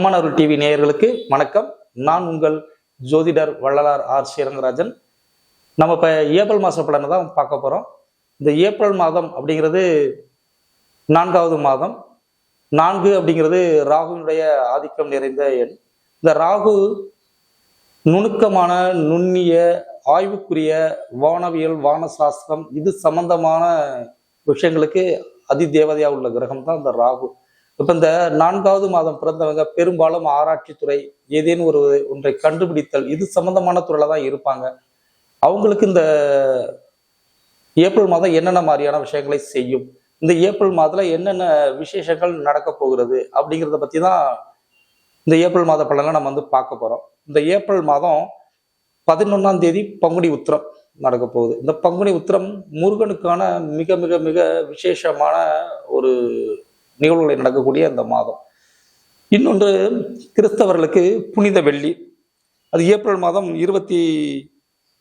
அம்மன் அருள் TV நேயர்களுக்கு வணக்கம். நான் உங்கள் ஜோதிடர் வள்ளலார் ஆர் ஸ்ரீரங்கராஜன் நம்ம இப்போ ஏப்ரல் மாத பலனை தான் பார்க்க போகிறோம் இந்த ஏப்ரல் மாதம் அப்படிங்கிறது நான்காவது மாதம். நான்கு அப்படிங்கிறது ராகுவினுடைய ஆதிக்கம் நிறைந்த எண். இந்த ராகு நுணுக்கமான நுண்ணிய ஆய்வுக்குரிய வானவியல் வான சாஸ்திரம் இது சம்பந்தமான விஷயங்களுக்கு அதிதேவதையா உள்ள கிரகம் தான் இந்த ராகு. இப்போ இந்த நான்காவது மாதம் பிறந்தவங்க பெரும்பாலும் ஆராய்ச்சித்துறை ஏதேனும் ஒரு ஒன்றை கண்டுபிடித்தல் இது சம்பந்தமான துறையில தான் இருப்பாங்க. அவங்களுக்கு இந்த ஏப்ரல் மாதம் என்னென்ன மாதிரியான விஷயங்களை செய்யும் இந்த ஏப்ரல் மாதத்தில் என்னென்ன விசேஷங்கள் நடக்க போகிறது அப்படிங்கிறத பற்றி தான் இந்த ஏப்ரல் மாத பலனை நம்ம வந்து பார்க்க போகிறோம் இந்த ஏப்ரல் மாதம் பதினொன்றாம் தேதி பங்குனி உத்திரம் நடக்க போகுது. இந்த பங்குனி உத்திரம் முருகனுக்கான மிக மிக மிக விசேஷமான ஒரு நிகழ்வுகளை நடக்கக்கூடிய அந்த மாதம். இன்னொன்று கிறிஸ்தவர்களுக்கு புனித வெள்ளி. அது ஏப்ரல் மாதம் இருபத்தி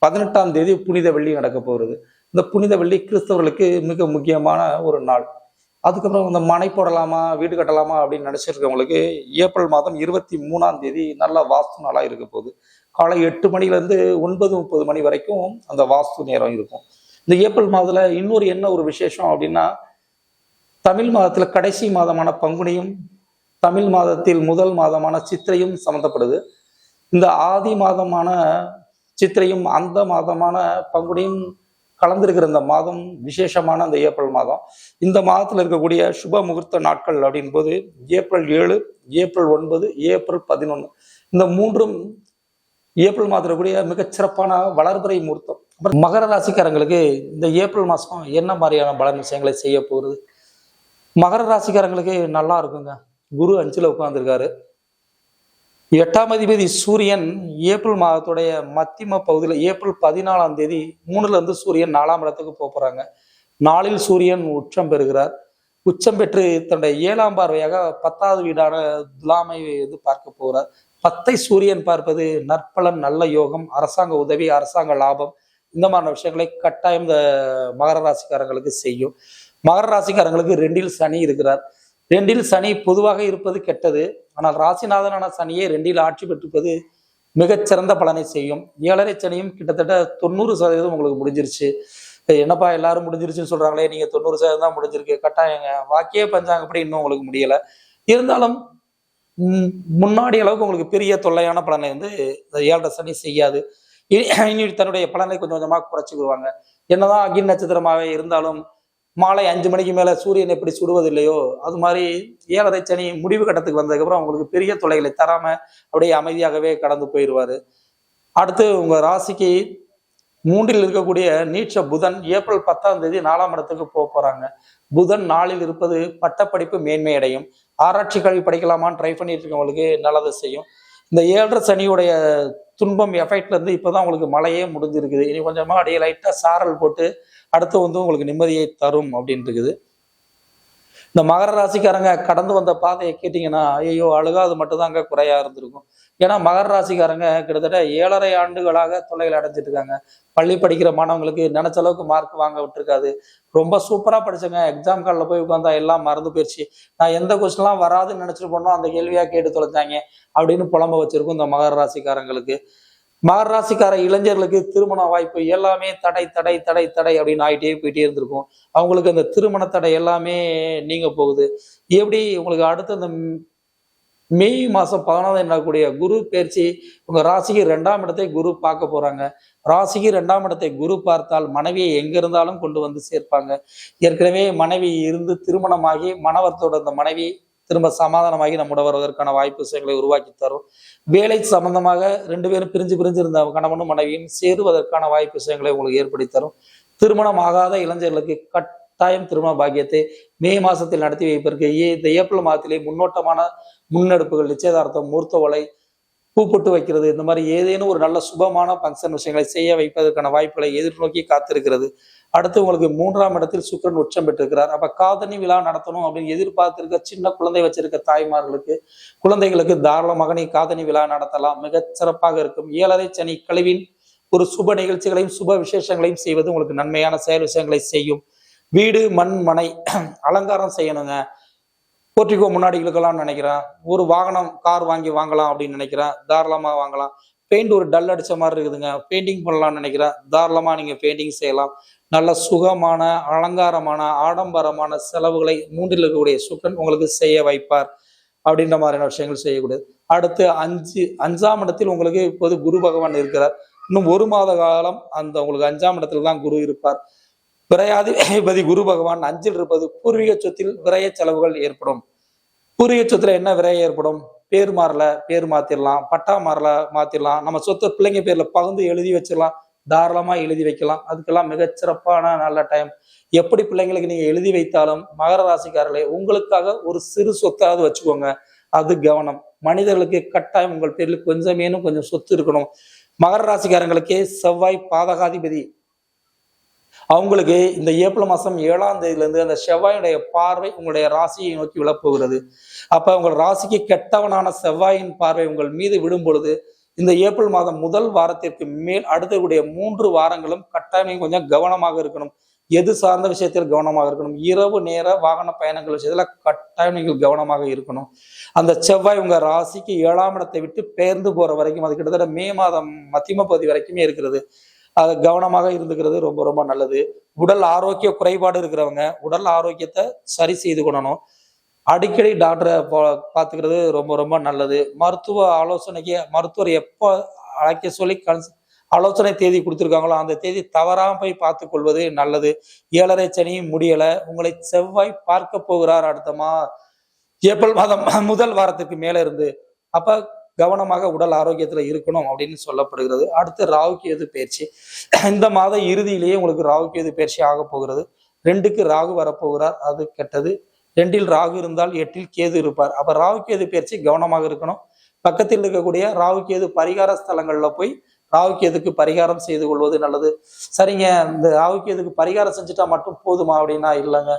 பதினெட்டாம் தேதி புனித வெள்ளி நடக்க போகிறது. இந்த புனித வெள்ளி கிறிஸ்தவர்களுக்கு மிக முக்கியமான ஒரு நாள். அதுக்கப்புறம் இந்த மனை போடலாமா வீடு கட்டலாமா அப்படின்னு நினச்சிருக்கவங்களுக்கு ஏப்ரல் மாதம் இருபத்தி மூணாம் தேதி நல்ல வாஸ்து நாளாக இருக்க போகுது. காலை எட்டு மணிலேருந்து ஒன்பது முப்பது மணி வரைக்கும் அந்த வாஸ்து நேரம் இருக்கும். இந்த ஏப்ரல் மாதத்தில் இன்னொரு என்ன ஒரு விசேஷம் அப்படின்னா தமிழ் மாதத்தில் கடைசி மாதமான பங்குனியும் தமிழ் மாதத்தில் முதல் மாதமான சித்திரையும் சம்மந்தப்படுது இந்த ஆதி மாதமான சித்திரையும் அந்த மாதமான பங்குனியும் கலந்திருக்கிற இந்த மாதம் விசேஷமான அந்த ஏப்ரல் மாதம். இந்த மாதத்தில் இருக்கக்கூடிய சுப முகூர்த்த நாட்கள் அப்படின் போது ஏப்ரல் ஏழு ஏப்ரல் ஒன்பது ஏப்ரல் பதினொன்று இந்த மூன்றும் ஏப்ரல் மாதத்தில் கூடிய மிகச்சிறப்பான வளர்பிறை முகூர்த்தம். அப்புறம் மகர ராசிக்காரங்களுக்கு இந்த ஏப்ரல் மாதம் என்ன மாதிரியான பலன் விஷயங்களை செய்ய போகிறது மகர ராசிக்காரங்களுக்கு நல்லா இருக்குங்க. குரு அஞ்சில் உட்கார்ந்துருக்காரு. எட்டாம் அதிபதி சூரியன் ஏப்ரல் மாதத்துடைய மத்திம பகுதியில் ஏப்ரல் பதினாலாம் தேதி மூணுலேருந்து சூரியன் நாலாம் இடத்துக்கு போக போறாங்க. நாளில் சூரியன் உச்சம் பெறுகிறார். உச்சம் பெற்று தன்னுடைய ஏழாம் பார்வையாக பத்தாவது வீடான துலாமை இது பார்க்க போகிறார். பத்தை சூரியன் பார்ப்பது நற்பலன் நல்ல யோகம் அரசாங்க உதவி அரசாங்க லாபம் இந்த மாதிரியான விஷயங்களை கட்டாயம் இந்த மகர ராசிக்காரங்களுக்கு செய்யும். மகர ராசிக்காரங்களுக்கு ரெண்டில் சனி இருக்கிறார். ரெண்டில் சனி பொதுவாக இருப்பது கெட்டது. ஆனால் ராசிநாதனான சனியே ரெண்டில் ஆட்சி பெற்றிருப்பது மிகச்சிறந்த பலனை செய்யும். ஏழரை சனியும் கிட்டத்தட்ட தொண்ணூறு சதவீதம் உங்களுக்கு முடிஞ்சிருச்சு. என்னப்பா எல்லாரும் முடிஞ்சிருச்சுன்னு சொல்றாங்களே நீங்க தொண்ணூறு சதவீதம் தான் முடிஞ்சிருக்கு. கட்டாயங்க வாக்கியே பஞ்சாங்கப்படி இன்னும் உங்களுக்கு முடியல. இருந்தாலும் முன்னாடி அளவுக்கு உங்களுக்கு பெரிய தொல்லையான பலனை வந்து ஏழரை சனி செய்யாது. இனி இனி தன்னுடைய பலனை கொஞ்சம் கொஞ்சமாக குறைச்சிக்கிடுவாங்க என்னதான் அக்னி நட்சத்திரமாகவே இருந்தாலும் மாலை அஞ்சு மணிக்கு மேலே சூரியன் எப்படி சுடுவதில்லையோ அது மாதிரி ஏழரை சனி முடிவு கட்டத்துக்கு வந்ததுக்கப்புறம் அவங்களுக்கு பெரிய தொலைகளை தராம அப்படியே அமைதியாகவே கடந்து போயிடுவார். அடுத்து உங்கள் ராசிக்கு மூன்றில் இருக்கக்கூடிய நீச்ச புதன் ஏப்ரல் பத்தாம் தேதி நாலாம் இடத்துக்கு போக போறாங்க. புதன் நாளில் இருப்பது பட்டப்படிப்பு மேன்மை அடையும். ஆராய்ச்சி கல்வி படிக்கலாமான்னு ட்ரை பண்ணிட்டு இருக்கவங்களுக்கு நல்லது செய்யும். இந்த ஏழரை சனியுடைய துன்பம் எஃபெக்ட்லேருந்து இப்போ தான் உங்களுக்கு மழையே முடிஞ்சிருக்குது. இனி கொஞ்சமாக அப்படியே லைட்டாக சாரல் போட்டு அடுத்து வந்து உங்களுக்கு நிம்மதியை தரும் அப்படின்ட்டு இருக்குது. இந்த மகர ராசிக்காரங்க கடந்து வந்த பாதையை கேட்டிங்கன்னா ஐயோ அழுகாது மட்டும்தாங்க குறையா இருந்திருக்கும். ஏன்னா மகர ராசிக்காரங்க கிட்டத்தட்ட ஏழரை ஆண்டுகளாக தொல்லைகள் அடைஞ்சிட்டு இருக்காங்க பள்ளி படிக்கிற மாணவங்களுக்கு நினைச்ச அளவுக்கு மார்க் வாங்க விட்டுருக்காது. ரொம்ப சூப்பராக படிச்சங்க எக்ஸாம் காலில் போய் உட்காந்தா எல்லாம் மறந்து போயிடுச்சு நான் எந்த கொஸ்டின்லாம் வராதுன்னு நினச்சிட்டு போனோம் அந்த கேள்வியாக கேட்டு தொலைச்சாங்க அப்படின்னு புலம்ப வச்சிருக்கும் இந்த மகர ராசிக்காரங்களுக்கு. மகராசிக்கார இளைஞர்களுக்கு திருமண வாய்ப்பு எல்லாமே தடை தடை தடை தடை அப்படின்னு ஆயிட்டே போயிட்டே இருந்திருக்கும். அவங்களுக்கு அந்த திருமண தடை எல்லாமே நீங்க போகுது. எப்படி உங்களுக்கு அடுத்த அந்த மே மாசம் பதினாவது என்னக்கூடிய குரு பயிற்சி உங்க ராசிக்கு ரெண்டாம் இடத்தை குரு பார்க்க போறாங்க. ராசிக்கு ரெண்டாம் இடத்தை குரு பார்த்தால் மனைவியை எங்க இருந்தாலும் கொண்டு வந்து சேர்ப்பாங்க. ஏற்கனவே மனைவி இருந்து திருமணமாகி மணவரத்தோட அந்த மனைவி திரும்ப சமாதானமாகி நம்முட வருவதற்கான வாய்ப்பு விஷயங்களை உருவாக்கி தரும். வேலை சம்பந்தமாக ரெண்டு பேரும் பிரிஞ்சு பிரிஞ்சு இருந்த கணவனும் மனைவியும் சேருவதற்கான வாய்ப்பு விஷயங்களை உங்களுக்கு ஏற்படுத்தி தரும். திருமணம் ஆகாத இளைஞர்களுக்கு கட்டாயம் திருமண பாக்கியத்தை மே மாசத்தில் நடத்தி வைப்பதற்கு ஏ- இந்த ஏப்ரல் மாதத்திலே முன்னோட்டமான முன்னெடுப்புகள் நிச்சயதார்த்தம் மூர்த்தவலை பூப்பொட்டு வைக்கிறது. இந்த மாதிரி ஏதேனும் ஒரு நல்ல சுபமான ஃபங்க்ஷன் விஷயங்களை செய்ய வைப்பதற்கான வாய்ப்புகளை எதிர்நோக்கி காத்திருக்கிறது. அடுத்து உங்களுக்கு மூன்றாம் இடத்தில் சுக்கரன் உச்சம் பெற்றிருக்கிறார். அப்ப காதணி விழா நடத்தணும் அப்படின்னு எதிர்பார்த்திருக்க சின்ன குழந்தை வச்சிருக்க தாய்மார்களுக்கு குழந்தைகளுக்கு தாராளமாக நீ காதணி விழா நடத்தலாம். மிக சிறப்பாக இருக்கும். ஏழரை சனி கழிவின் ஒரு சுப நிகழ்ச்சிகளையும் சுப விசேஷங்களையும் செய்வது உங்களுக்கு நன்மையான செயல் விஷயங்களை செய்யும். வீடு மண் மனை அலங்காரம் செய்யணுங்க. போர்ட்டிகோ முன்னாடி இழுக்கலாம்னு நினைக்கிறேன். ஒரு வாகனம் கார் வாங்கி வாங்கலாம் அப்படின்னு நினைக்கிறேன். தாராளமாக வாங்கலாம். பெயிண்ட் ஒரு டல் அடிச்ச மாதிரி இருக்குதுங்க. பெயிண்டிங் பண்ணலாம்னு நினைக்கிறேன். தாராளமா நீங்க பெயிண்டிங் செய்யலாம். நல்ல சுகமான அலங்காரமான ஆடம்பரமான செலவுகளை மூன்றில் இருக்கக்கூடிய சுக்கன் உங்களுக்கு செய்ய வைப்பார். அப்படின்ற மாதிரியான விஷயங்கள் செய்யக்கூடியது. அடுத்து அஞ்சு அஞ்சாம் இடத்தில் உங்களுக்கு இப்போது குரு பகவான் இருக்கிறார். இன்னும் ஒரு மாத காலம் அந்த உங்களுக்கு அஞ்சாம் இடத்துல தான் குரு இருப்பார். விரையாதிபதி குரு பகவான் அஞ்சில் இருப்பது பூர்வீக சொத்தில் விரைய செலவுகள் ஏற்படும். பூர்வீக சொத்துல என்ன விரைய ஏற்படும்? பேர் மாறல பேர் மாத்திரலாம் பட்டா மாறல மாத்திரலாம். நம்ம சொத்தை பிள்ளைங்க பேர்ல பகிர்ந்து எழுதி வச்சிடலாம் தாராளமா எழுதி வைக்கலாம். அதுக்கெல்லாம் மிகச்சிறப்பான நல்ல டைம் எப்படி பிள்ளைங்களுக்கு நீங்க எழுதி வைத்தாலும் மகர ராசிக்காரர்களே உங்களுக்காக ஒரு சிறு சொத்தாவது வச்சுக்கோங்க. அது கவனம். மனிதர்களுக்கு கட்டாயம் உங்கள் பேரில் கொஞ்சமேனும் கொஞ்சம் சொத்து இருக்கணும். மகர ராசிக்காரங்களுக்கே செவ்வாய் பாதகாதிபதி அவங்களுக்கு இந்த ஏப்ரல் மாதம் ஏழாம் தேதியிலேருந்து அந்த செவ்வாயினுடைய பார்வை உங்களுடைய ராசியை நோக்கி விழப்போகிறது. அப்போ உங்கள் ராசிக்கு கெட்டவனான செவ்வாயின் பார்வை உங்கள் மீது விடும் பொழுது இந்த ஏப்ரல் மாதம் முதல் வாரத்திற்கு மேல் அடுத்தக்கூடிய மூன்று வாரங்களும் கட்டாயம் கொஞ்சம் கவனமாக இருக்கணும். எது சார்ந்த விஷயத்தில் கவனமாக இருக்கணும்? இரவு நேர வாகன பயணங்கள் விஷயத்துல கட்டாயம் நீங்கள் கவனமாக இருக்கணும். அந்த செவ்வாய் உங்க ராசிக்கு ஏழாம் இடத்தை விட்டு பெயர்ந்து போற வரைக்கும் அது கிட்டத்தட்ட மே மாதம் மத்தியம பகுதி வரைக்குமே இருக்கிறது. அது கவனமாக இருந்துக்கிறது ரொம்ப ரொம்ப நல்லது. உடல் ஆரோக்கிய குறைபாடு இருக்கிறவங்க உடல் ஆரோக்கியத்தை சரி செய்து கொள்ளணும். அடிக்கடி டாக்டரை பார்த்துக்கிறது ரொம்ப ரொம்ப நல்லது. மருத்துவ ஆலோசனைக்கு மருத்துவர் எப்போ அழைக்க சொல்லி கன்ஸ் ஆலோசனை தேதி கொடுத்துருக்காங்களோ அந்த தேதி தவறாம போய் பார்த்து கொள்வது நல்லது. ஏழரை சனியும் முடியலை. உங்களை செவ்வாய் பார்க்க போகிறார் அடுத்த மா ஏப்ரல் மாதம் முதல் வாரத்துக்கு மேலே இருந்து. அப்போ கவனமாக உடல் ஆரோக்கியத்துல இருக்கணும் அப்படின்னு சொல்லப்படுகிறது. அடுத்து ராகுகேது பயிற்சி. இந்த மாத இறுதியிலேயே உங்களுக்கு ராகுகேது பயிற்சி ஆக போகிறது. ரெண்டுக்கு ராகு வரப்போகிறார். அது கெட்டது. ரெண்டில் ராகு இருந்தால் எட்டில் கேது இருப்பார். அப்ப ராகுகேது பயிற்சி கவனமாக இருக்கணும். பக்கத்தில் இருக்கக்கூடிய ராகுகேது பரிகார ஸ்தலங்கள்ல போய் ராகுகேதுக்கு பரிகாரம் செய்து கொள்வது நல்லது. சரிங்க. இந்த ராகுகேதுக்கு பரிகாரம் செஞ்சுட்டா மட்டும் போதுமா அப்படின்னா இல்லைங்க.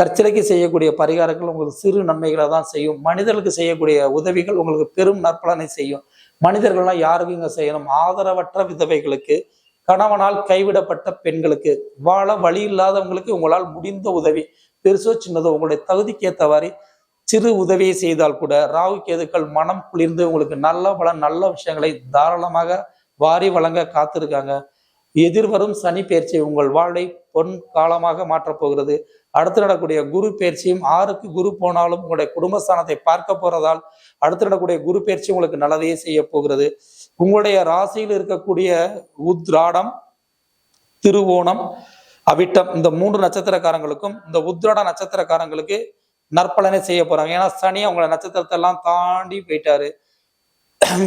தற்சிலைக்கு செய்யக்கூடிய பரிகாரங்கள் உங்களுக்கு சிறு நன்மைகளை தான் செய்யும். மனிதர்களுக்கு செய்யக்கூடிய உதவிகள் உங்களுக்கு பெரும் நற்பலனை செய்யும். மனிதர்கள்லாம் யாருக்கும் இங்கே செய்யணும்? ஆதரவற்ற விதவைகளுக்கு கணவனால் கைவிடப்பட்ட பெண்களுக்கு வாழ வழி இல்லாதவங்களுக்கு உங்களால் முடிந்த உதவி. பெருசோ சின்னதோ உங்களுடைய தகுதிக்கு ஏற்றவாறு சிறு உதவியை செய்தால் கூட ராகு கேதுக்கள் மனம் குளிர்ந்து உங்களுக்கு நல்ல பல நல்ல விஷயங்களை தாராளமாக வாரி வழங்க காத்திருக்காங்க. எதிர்வரும் சனி பயிற்சி உங்கள் வாழ்வை பொன் காலமாக மாற்றப் போகிறது. அடுத்து நடக்கூடிய குரு பயிற்சியும் ஆறுக்கு குரு போனாலும் உங்களுடைய குடும்பஸ்தானத்தை பார்க்க போறதால் அடுத்து நடக்கூடிய குரு பயிற்சி உங்களுக்கு நல்லதையே செய்ய போகிறது. உங்களுடைய ராசியில் இருக்கக்கூடிய உத்ராடம் திருவோணம் அவிட்டம் இந்த மூன்று நட்சத்திரக்காரங்களுக்கும் இந்த உத்ராட நட்சத்திரக்காரங்களுக்கு நற்பலனை செய்ய போறாங்க. ஏன்னா சனி அவங்களோட நட்சத்திரத்தை எல்லாம் தாண்டி போயிட்டாரு.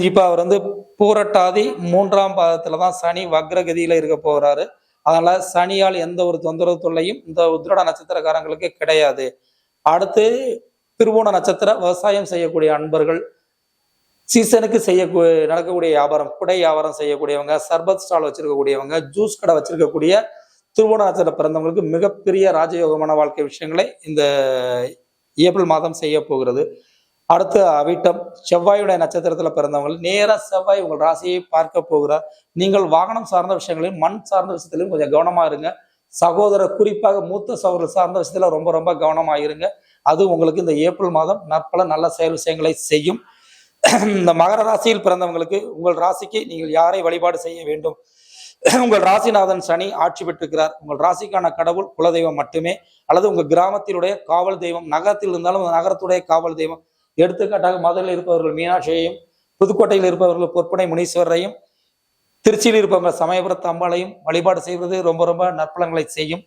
இப்ப அவர் வந்து பூரட்டாதி மூன்றாம் பாதத்துல தான் சனி வக்ரகதியில இருக்க போறாரு. அதனால சனியால் எந்த ஒரு தொந்தரவு தொல்லையும் இந்த உத்ரட நட்சத்திரக்காரங்களுக்கு கிடையாது. அடுத்து திருவோண நட்சத்திர விவசாயம் செய்யக்கூடிய அன்பர்கள் சீசனுக்கு செய்ய நடக்கக்கூடிய வியாபாரம் குடை வியாபாரம் செய்யக்கூடியவங்க சர்பத் ஸ்டால் வச்சிருக்கக்கூடியவங்க ஜூஸ் கடை வச்சிருக்கக்கூடிய திருவோண நட்சத்திர பிறந்தவங்களுக்கு மிகப்பெரிய ராஜயோகமான வாழ்க்கை விஷயங்களை இந்த ஏப்ரல் மாதம் செய்ய போகிறது. அடுத்து அவிட்டம். செவ்வாயுடைய நட்சத்திரத்துல பிறந்தவங்க நேராக செவ்வாய் உங்கள் ராசியை பார்க்க போகிறார். நீங்கள் வாகனம் சார்ந்த விஷயங்களையும் மண் சார்ந்த விஷயத்திலையும் கொஞ்சம் கவனமா இருங்க. சகோதரர் குறிப்பாக மூத்த சகோதரர் சார்ந்த விஷயத்துல ரொம்ப ரொம்ப கவனமாக இருங்க. அது உங்களுக்கு இந்த ஏப்ரல் மாதம் நற்பல நல்ல செயல் விஷயங்களை செய்யும். இந்த மகர ராசியில் பிறந்தவங்களுக்கு உங்கள் ராசிக்கு நீங்கள் யாரை வழிபாடு செய்ய வேண்டும்? உங்கள் ராசிநாதன் சனி ஆட்சி பெற்றிருக்கிறார். உங்கள் ராசிக்கான கடவுள் குலதெய்வம் மட்டுமே. அல்லது உங்கள் கிராமத்தினுடைய காவல் தெய்வம் நகரத்தில் இருந்தாலும் நகரத்துடைய காவல் தெய்வம் எடுத்துக்காட்டாக மதுரையில் இருப்பவர்கள் மீனாட்சியையும் புதுக்கோட்டையில் இருப்பவர்கள் பொற்பனை முனீஸ்வரரையும் திருச்சியில் இருப்பவங்க சமயபுரத்து அம்பாளையும் வழிபாடு செய்வது ரொம்ப ரொம்ப நற்பலங்களை செய்யும்.